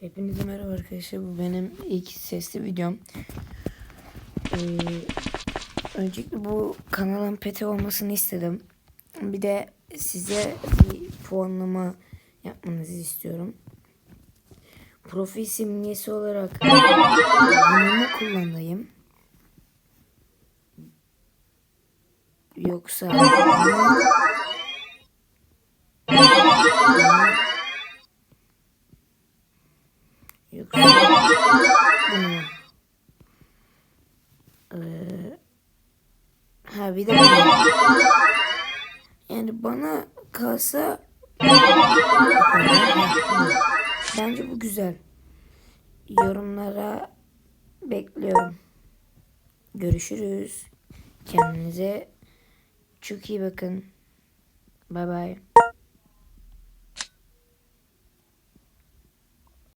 Hepinize merhaba arkadaşlar. Bu benim ilk sesli videom. Ee, öncelikle bu kanalın peti olmasını istedim. Bir de size bir puanlama yapmanızı istiyorum. Profil simgesi olarak bunu kullanayım? Yoksa mu? Ee, ha bir de. Yani bana kalsa bence bu güzel. Yorumlara bekliyorum. Görüşürüz. Kendinize çok iyi bakın. Bay bay.